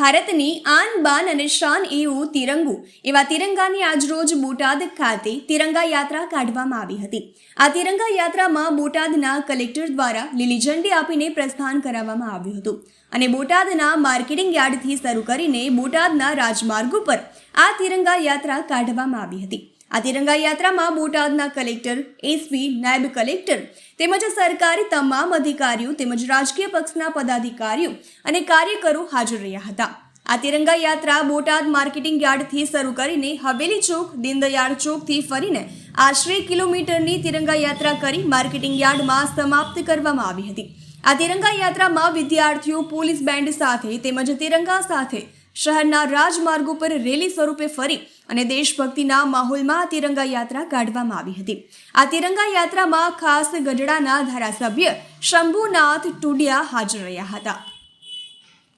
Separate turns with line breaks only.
ભારતની આન, બાન અને શાન એવું તિરંગું. એવા તિરંગાની આજરોજ બોટાદ ખાતે તિરંગા યાત્રા કાઢવામાં આવી હતી. આ તિરંગા યાત્રામાં બોટાદના કલેક્ટર દ્વારા લીલી ઝંડી આપીને પ્રસ્થાન કરાવવામાં આવ્યું હતું અને બોટાદના માર્કેટિંગ યાર્ડથી શરૂ કરીને બોટાદના રાજમાર્ગ ઉપર આ તિરંગા યાત્રા કાઢવામાં આવી હતી. આ તિરંગા યાત્રામાં બોટાદના કલેક્ટર, એસપી, નાયબ કલેક્ટર તેમજ સરકારી તમામ અધિકારીઓ તેમજ રાજકીય પક્ષના પદાધિકારીઓ અને કાર્યકરો હાજર રહ્યા હતા. આ તિરંગા યાત્રા બોટાદ માર્કેટિંગ યાર્ડથી શરૂ કરીને હવેલી ચોક, દીનદયાળ ચોકથી ફરીને આશરે કિલોમીટરની તિરંગા યાત્રા કરી માર્કેટિંગ યાર્ડમાં સમાપ્ત કરવામાં આવી હતી. આ તિરંગા યાત્રામાં વિદ્યાર્થીઓ, પોલીસ બેન્ડ સાથે તેમજ તિરંગા સાથે શહેરના રાજમાર્ગો પર રેલી સ્વરૂપે ફરી અને દેશભક્તિના માહોલમાં તિરંગા યાત્રા કાઢવામાં આવી હતી. આ તિરંગા યાત્રામાં ખાસ ગઢડાના ધારાસભ્ય શંભુનાથ ટુડિયા હાજર રહ્યા હતા.